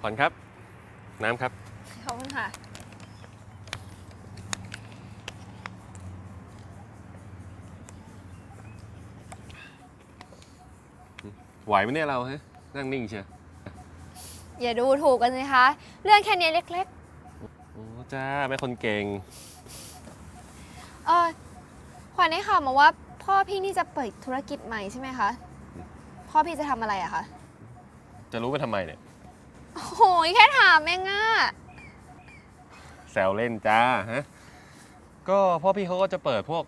ผ่อนครับ น้ำครับ ขอบคุณค่ะ ไหวไหมเนี่ยเราฮะนั่งนิ่งเชียวอย่าดูถูกกันสิคะ เรื่องแค่นี้เล็กโอ้จ้าแม่คนเก่ง ๆ เออขวัญได้ข่าวมาว่า พ่อพี่นี่จะเปิดธุรกิจใหม่ใช่ไหมคะ พ่อพี่จะทำอะไรอะคะ จะรู้ไปทำไมเนี่ย โอ้โหแค่ถามเองอะแซวเล่นจ้าฮะก็พ่อพี่เขาก็จะเปิดพวก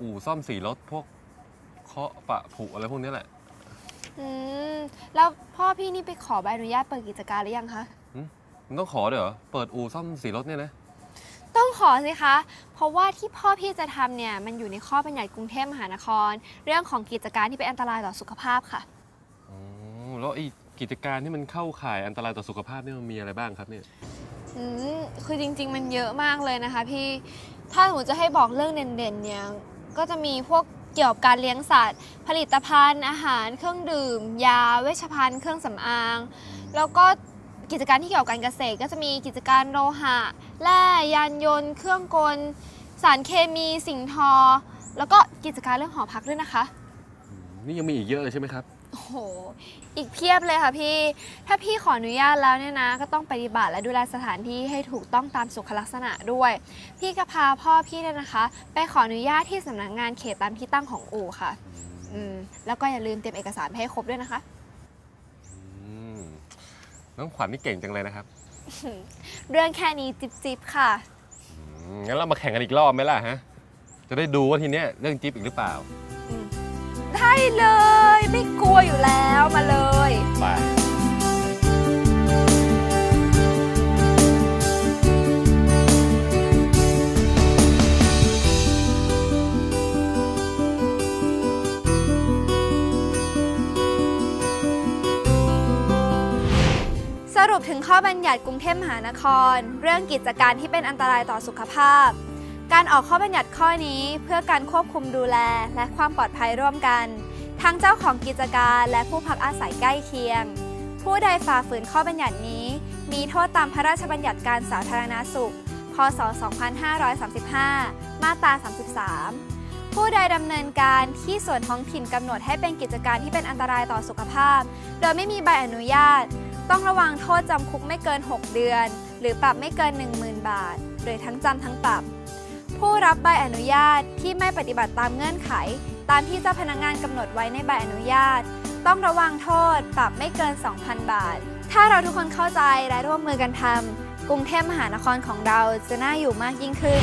อู่ซ่อมสีรถพวกเคาะปะผุอะไรพวกนี้แหละ อืม แล้วพ่อพี่นี่ไปขอใบอนุญาตเปิดกิจการหรือยังคะ มันต้องขอด้วยเหรอ เปิดอู่ซ่อมสีรถเนี่ยนะ ต้องขอสิคะ เพราะว่าที่พ่อพี่จะทำเนี่ย มันอยู่ในข้อบัญญัติกรุงเทพมหานคร เรื่องของกิจการที่เป็นอันตรายต่อสุขภาพค่ะ อ๋อ แล้วไอ้ กิจการที่มันเข้าข่ายอันตรายต่อสุขภาพนี่มันมีอะไรบ้างครับเนี่ย อืมคือจริง ๆ มันเยอะมากเลยนะคะพี่ ถ้าหนูจะให้บอกเรื่องเด่นๆ เนี่ย ก็จะมีพวกเกี่ยวกับการเลี้ยงสัตว์ ผลิตภัณฑ์ อาหาร เครื่องดื่ม ยา เวชภัณฑ์ เครื่องสำอาง แล้วก็กิจการที่เกี่ยวกับการเกษตร ก็จะมีกิจการโลหะ แร่ ยานยนต์ เครื่องกล สารเคมี สิ่งทอ แล้วก็กิจการเรื่องหอพักด้วยนะคะ นี่ยังมีอีกเยอะเลยใช่ไหมครับ โอ้โห อีกเพียบเลยค่ะพี่ ถ้าพี่ขออนุญาตแล้วเนี่ยนะ ก็ต้องปฏิบัติและดูแลสถานที่ให้ถูกต้องตามสุขลักษณะด้วย พี่ก็พาพ่อพี่เนี่ยนะคะ ไปขออนุญาตที่สำนักงานเขตตามที่ตั้งของอู่ค่ะ อืม แล้วก็อย่าลืมเตรียมเอกสารไปให้ครบด้วยนะคะ อืมน้องขวัญนี่เก่งจังเลยนะครับเรื่องแค่นี้จิบๆค่ะ อืมงั้นเรามาแข่งกันอีกรอบไหมล่ะฮะ จะได้ดูว่าทีเนี้ยเรื่องจิ๊บอีกหรือเปล่า ได้เลย สรุปถึงข้อบัญญัติกรุงเทพมหานคร เรื่องกิจการที่เป็นอันตรายต่อสุขภาพ การออกข้อบัญญัติข้อนี้เพื่อการควบคุมดูแลและความปลอดภัยร่วมกัน ทั้งเจ้าของกิจการและผู้พักอาศัยใกล้เคียง ผู้ใดฝ่าฝืนข้อบัญญัตินี้ มีโทษตามพระราชบัญญัติการสาธารณสุข พศ 2535 มาตรา 33 ผู้ใดดำเนินการที่ส่วนท้องถิ่นกำหนดให้เป็นกิจการที่เป็นอันตรายต่อสุขภาพ โดยไม่มีใบอนุญาต ต้องระวังโทษจำคุกไม่เกิน 6 เดือน หรือปรับไม่เกิน 10,000 บาท หรือทั้งจำทั้งปรับ ผู้รับใบอนุญาตที่ไม่ปฏิบัติตามเงื่อนไข ตามที่เจ้าพนักงานกำหนดไว้ในใบอนุญาต ต้องระวังโทษ ปรับไม่เกิน 2,000 บาท ถ้าเราทุกคนเข้าใจและร่วมมือกันทำกรุงเทพมหานครของเราจะน่าอยู่มากยิ่งขึ้น